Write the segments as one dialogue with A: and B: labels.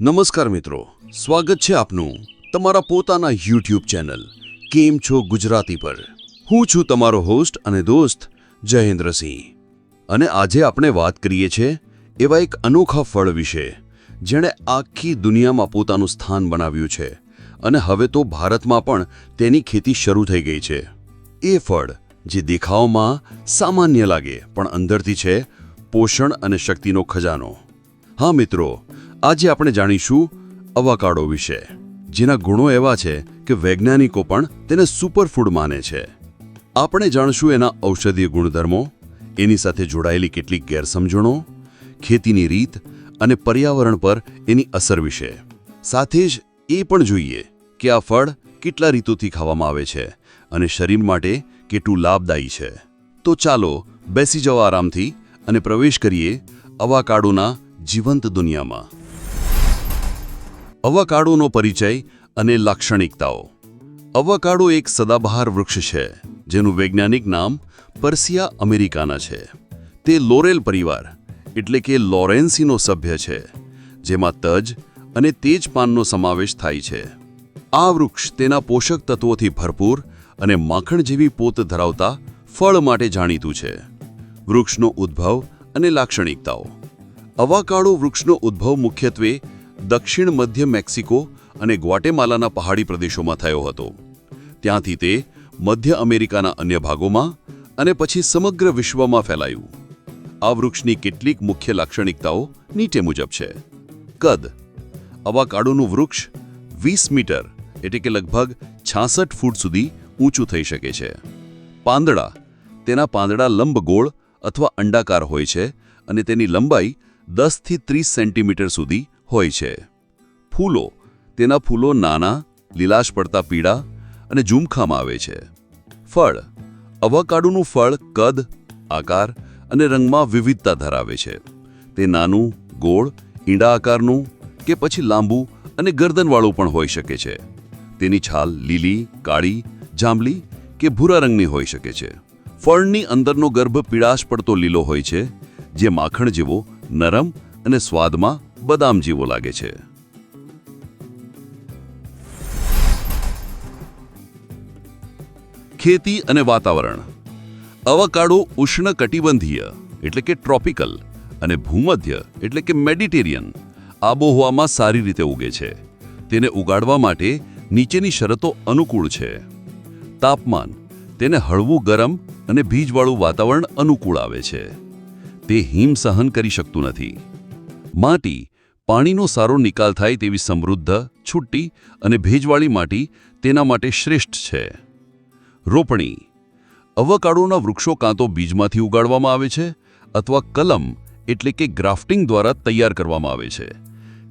A: નમસ્કાર મિત્રો, સ્વાગત છે આપનું તમારા પોતાના યુટ્યુબ ચેનલ કેમ છો ગુજરાતી પર. હું છું તમારો હોસ્ટ અને દોસ્ત જયેન્દ્રસિંહ અને આજે આપણે વાત કરીએ છીએ એવા એક અનોખા ફળ વિશે, જેણે આખી દુનિયામાં પોતાનું સ્થાન બનાવ્યું છે અને હવે તો ભારતમાં પણ તેની ખેતી શરૂ થઈ ગઈ છે. એ ફળ, જે દેખાવમાં સામાન્ય લાગે, પણ અંદરથી છે પોષણ અને શક્તિનો ખજાનો. હા મિત્રો આજે આપણે જાણીશું અવાકાડો વિશે. જેના ગુણો એવા છે કે વૈજ્ઞાનિકો પણ તેને સુપરફૂડ માને છે. આપણે જાણશું એના ઔષધીય ગુણધર્મો, એની સાથે જોડાયેલી કેટલીક ગેરસમજણો, ખેતીની રીત અને પર્યાવરણ પર એની અસર વિશે. સાથે જ એ પણ જોઈએ કે આ ફળ કેટલા રીતોથી ખાવામાં આવે છે અને શરીર માટે કેટલું લાભદાયી છે. તો ચાલો બેસી જવા આરામથી અને પ્રવેશ કરીએ અવાકાડોના જીવંત દુનિયામાં. અવાકાડોનો પરિચય અને લાક્ષણિકતાઓ. અવાકાડો એક સદાબહાર વૃક્ષ છે, જેનું વૈજ્ઞાનિક નામ પર્સિયા અમેરિકાના છે. તે લોરેલ પરિવાર, એટલે કે લોરેન્સીનો સભ્ય છે, જેમાં તજ અને તેજ પાનનો સમાવેશ થાય છે. આ વૃક્ષ તેના પોષક તત્વોથી ભરપૂર અને માખણ જેવી પોત ધરાવતા ફળ માટે જાણીતું છે. વૃક્ષનો ઉદ્ભવ અને લાક્ષણિકતાઓ. અવાકાડો વૃક્ષનો ઉદ્ભવ મુખ્યત્વે દક્ષિણ મધ્ય મેક્સિકો અને ગ્વાટેમાલાના પહાડી પ્રદેશોમાં થયો હતો. ત્યાંથી તે મધ્ય અમેરિકાના અન્ય ભાગોમાં અને પછી સમગ્ર વિશ્વમાં ફેલાયું. આ વૃક્ષની કેટલીક મુખ્ય લાક્ષણિકતાઓ નીચે મુજબ છે. કદ. અવાકાડોનું વૃક્ષ વીસ મીટર એટલે કે લગભગ છાસઠ ફૂટ સુધી ઊંચું થઈ શકે છે. પાંદડા. તેના પાંદડા લંબગોળ અથવા અંડાકાર હોય છે અને તેની લંબાઈ દસથી ત્રીસ સેન્ટીમીટર સુધી હોય છે. ફૂલો, તેના ફૂલો નાના, લીલાશ પડતા પીળા અને ઝુમખામાં આવે છે. ફળ, અવાકાડોનું ફળ કદ, આકાર અને રંગમાં વિવિધતા ધરાવે છે. તે નાનું, ગોળ, ઈંડા આકારનું કે પછી લાંબુ અને ગરદનવાળું પણ હોઈ શકે છે. તેની છાલ લીલી, કાળી, જાંબલી કે ભૂરા રંગની હોઈ શકે છે. ફળની અંદરનો ગર્ભ પીળાશ પડતો લીલો હોય છે, જે માખણ જેવો, નરમ અને સ્વાદમાં બદામ જેવો લાગે છે. ખેતી અને વાતાવરણ. અવકાડો ઉષ્ણકટિબંધીય એટલે કે ટ્રોપિકલ અને ભૂમધ્ય એટલે કે મેડિટેરિયન આબોહવામાં સારી રીતે ઉગે છે. તેને ઉગાડવા માટે નીચેની શરતો અનુકૂળ છે. તાપમાન તેને હળવું ગરમ અને ભીજવાળું વાતાવરણ અનુકૂળ આવે છે. તે હિમ સહન કરી શકતું નથી. માટી પાણીનો સારો નિકાલ થાય તેવી સમૃદ્ધ છુટ્ટી અને ભેજવાળી માટી તેના માટે શ્રેષ્ઠ છે. રોપણી. અવકાડોના વૃક્ષો કાં તો બીજમાંથી ઉગાડવામાં આવે છે અથવા કલમ એટલે કે ગ્રાફ્ટિંગ દ્વારા તૈયાર કરવામાં આવે છે.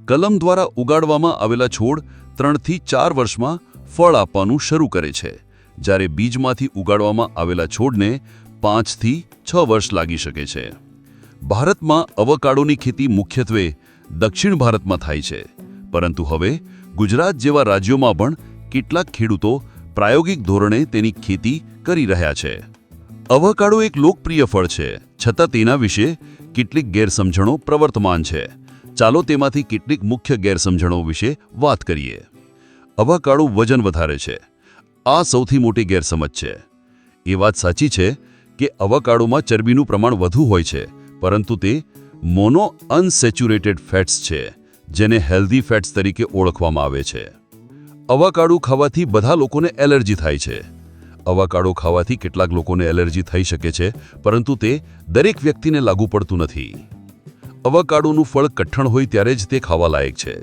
A: કલમ દ્વારા ઉગાડવામાં આવેલા છોડ ત્રણથી ચાર વર્ષમાં ફળ આપવાનું શરૂ કરે છે. જ્યારે બીજમાંથી ઉગાડવામાં આવેલા છોડને પાંચથી છ વર્ષ લાગી શકે છે. ભારતમાં અવકાડોની ખેતી મુખ્યત્વે દક્ષિણ ભારતમાં થાય છે. પરંતુ હવે ગુજરાત જેવા રાજ્યોમાં પણ કેટલાક ખેડૂતો પ્રાયોગિક ધોરણે તેની ખેતી કરી રહ્યા છે. અવકાડો એક લોકપ્રિય ફળ છે. છતાં તેના વિશે કેટલીક ગેરસમજણો પ્રવર્તમાન છે. ચાલો તેમાંથી કેટલીક મુખ્ય ગેરસમજણો વિશે વાત કરીએ. અવાકાડો વજન વધારે છે. આ સૌથી મોટી ગેરસમજ છે. એ વાત સાચી છે કે અવાકાડોમાં ચરબીનું પ્રમાણ વધુ હોય છે, પરંતુ તે મોનો અનસેચ્યુરેટેડ ફેટ્સ છે, જેને હેલ્ધી ફેટ્સ તરીકે ઓળખવામાં આવે છે. અવાકાડો ખાવાથી બધા લોકોને એલર્જી થાય છે. અવાકાડો ખાવાથી કેટલાક લોકોને એલર્જી થઈ શકે છે, પરંતુ તે દરેક વ્યક્તિને લાગુ પડતું નથી. અવાકાડોનું ફળ કઠણ હોય ત્યારે જ તે ખાવા લાયક છે.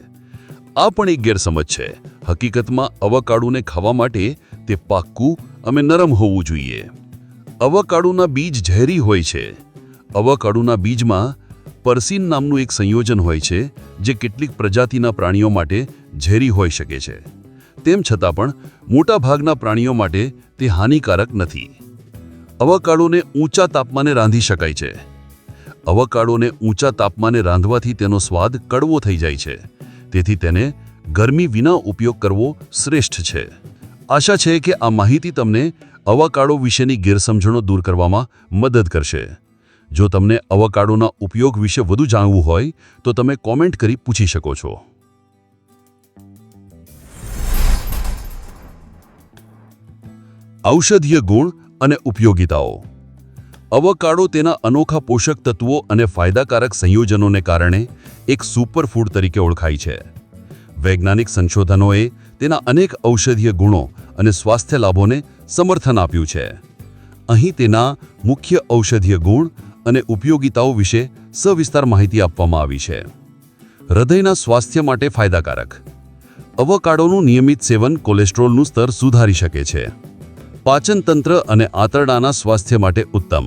A: આ પણ એક ગેરસમજ છે. હકીકતમાં, અવાકાડોને ખાવા માટે તે પાક્કું અને નરમ હોવું જોઈએ. અવાકાડોના બીજ ઝેરી હોય છે. અવાકાડોના બીજમાં પરસીન નામનું એક સંયોજન હોય છે, જે કેટલીક પ્રજાતિના પ્રાણીઓ માટે ઝેરી હોઈ શકે છે. તેમ છતાં પણ, મોટાભાગના પ્રાણીઓ માટે તે હાનિકારક નથી. અવાકાડોને ઊંચા તાપમાને રાંધી શકાય છે. અવાકાડોને ઊંચા તાપમાને રાંધવાથી તેનો સ્વાદ કડવો થઈ જાય છે. તેથી તેને ગરમી વિના ઉપયોગ કરવો શ્રેષ્ઠ છે. આશા છે કે આ માહિતી તમને અવાકાડો વિશેની ગેરસમજણો દૂર કરવામાં મદદ કરશે. જો તમને અવકાડોના ઉપયોગ વિશે વધુ જાણવું હોય, તો તમે કોમેન્ટ કરી પૂછી શકો છો. ઔષધીય ગુણ અને ઉપયોગિતાઓ. અવકાડો તેના અનોખા પોષક તત્વો અને ફાયદાકારક સંયોજનોને કારણે એક સુપરફૂડ તરીકે ઓળખાય છે. વૈજ્ઞાનિક સંશોધનોએ તેના અનેક ઔષધીય ગુણો અને સ્વાસ્થ્ય લાભોને સમર્થન આપ્યું છે. અહીં તેના મુખ્ય ઔષધીય ગુણ અને ઉપયોગિતાઓ વિશે સવિસ્તાર માહિતી આપવામાં આવી છે. હૃદયના સ્વાસ્થ્ય માટે ફાયદાકારક. અવકાડોનું નિયમિત સેવન કોલેસ્ટ્રોલનું સ્તર સુધારી શકે છે. પાચનતંત્ર અને આંતરડાના સ્વાસ્થ્ય માટે ઉત્તમ.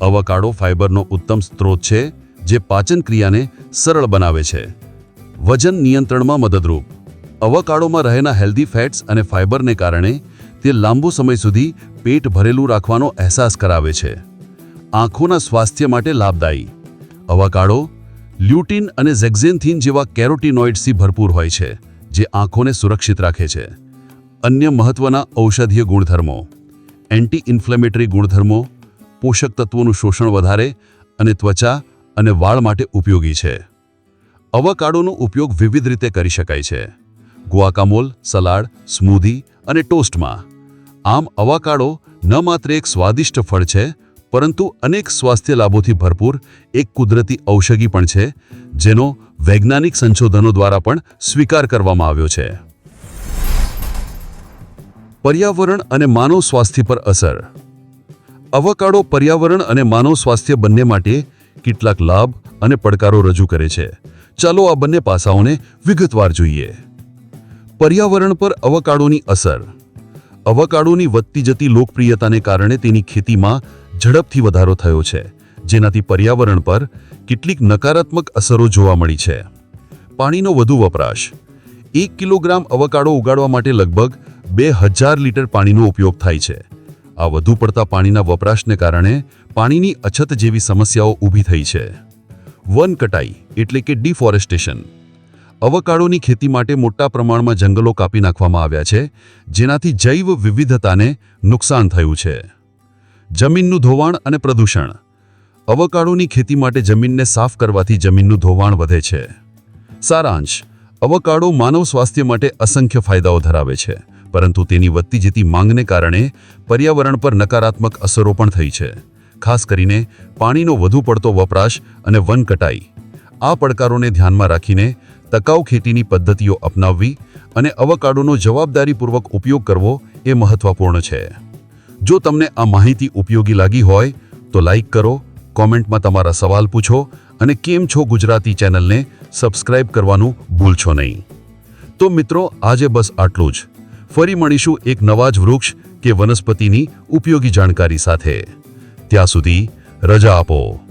A: અવકાડો ફાઇબરનો ઉત્તમ સ્ત્રોત છે, જે પાચન ક્રિયાને સરળ બનાવે છે. વજન નિયંત્રણમાં મદદરૂપ. અવકાડોમાં રહેલા હેલ્ધી ફેટ્સ અને ફાઇબરને કારણે તે લાંબો સમય સુધી પેટ ભરેલું રાખવાનો અહેસાસ કરાવે છે. આંખોના સ્વાસ્થ્ય માટે લાભદાયી. અવાકાડો લ્યુટિન અને ઝેક્ઝેન્થિન જેવા કેરોટીનોઇડ્સથી ભરપૂર હોય છે, જે આંખોને સુરક્ષિત રાખે છે. અન્ય મહત્વના ઔષધીય ગુણધર્મો. એન્ટી ઇન્ફ્લેમેટરી ગુણધર્મો, પોષક તત્વોનું શોષણ વધારે અને ત્વચા અને વાળ માટે ઉપયોગી છે. અવાકાડોનો ઉપયોગ વિવિધ રીતે કરી શકાય છે. ગુઆકામોલ, સલાડ, સ્મૂધી અને ટોસ્ટમાં. આમ અવાકાડો ન માત્ર એક સ્વાદિષ્ટ ફળ છે પરંતુ અનેક સ્વાસ્થ્ય લાભોથી ભરપૂર એક કુદરતી ઔષધિ પણ છે, જેનો વૈજ્ઞાનિક સંશોધનો દ્વારા પણ સ્વીકાર કરવામાં આવ્યો છે. પર્યાવરણ અને માનવ સ્વાસ્થ્ય પર અસર. અવકાડો પર્યાવરણ અને માનવ સ્વાસ્થ્ય બંને માટે કેટલાક લાભ અને પડકારો રજૂ કરે છે. ચાલો આ બંને પાસાઓને વિગતવાર જોઈએ. પર્યાવરણ પર અવકાડોની અસર. અવકાડોની વધતી જતી લોકપ્રિયતાને કારણે તેની ખેતીમાં ઝડપથી વધારો થયો છે, જેનાથી પર્યાવરણ પર કેટલીક નકારાત્મક અસરો જોવા મળી છે. પાણીનો વધુ વપરાશ. એક કિલોગ્રામ અવકાડો ઉગાડવા માટે લગભગ બે હજાર લીટર પાણીનો ઉપયોગ થાય છે. આ વધુ પડતા પાણીના વપરાશને કારણે પાણીની અછત જેવી સમસ્યાઓ ઊભી થઈ છે. વન કટાઈ એટલે કે ડિફોરેસ્ટેશન. અવકાડોની ખેતી માટે મોટા પ્રમાણમાં જંગલો કાપી નાખવામાં આવ્યા છે, જેનાથી જૈવ વિવિધતાને નુકસાન થયું છે. જમીનનું ધોવાણ અને પ્રદૂષણ. અવકાડોની ખેતી માટે જમીનને સાફ કરવાથી જમીનનું ધોવાણ વધે છે. સારાંશ અવકાડો માનવ સ્વાસ્થ્ય માટે અસંખ્ય ફાયદાઓ ધરાવે છે, પરંતુ તેની વધતી જતી માંગને કારણે પર્યાવરણ પર નકારાત્મક અસરો પણ થઈ છે. ખાસ કરીને પાણીનો વધુ પડતો વપરાશ અને વન કટાઈ. આ પડકારોને ધ્યાનમાં રાખીને ટકાઉ ખેતીની પદ્ધતિઓ અપનાવવી અને અવકાડોનો જવાબદારીપૂર્વક ઉપયોગ કરવો એ મહત્વપૂર્ણ છે. જો તમને આ માહિતી ઉપયોગી લાગી હોય, તો લાઈક કરો, કોમેન્ટમાં તમારા સવાલ પૂછો અને કેમ છો ગુજરાતી ચેનલને સબસ્ક્રાઇબ કરવાનું ભૂલશો નહીં. તો મિત્રો, આજે બસ આટલું જ. ફરી મળીશું એક નવા જ વૃક્ષ કે વનસ્પતિની ઉપયોગી જાણકારી સાથે. ત્યાં સુધી રજા આપો.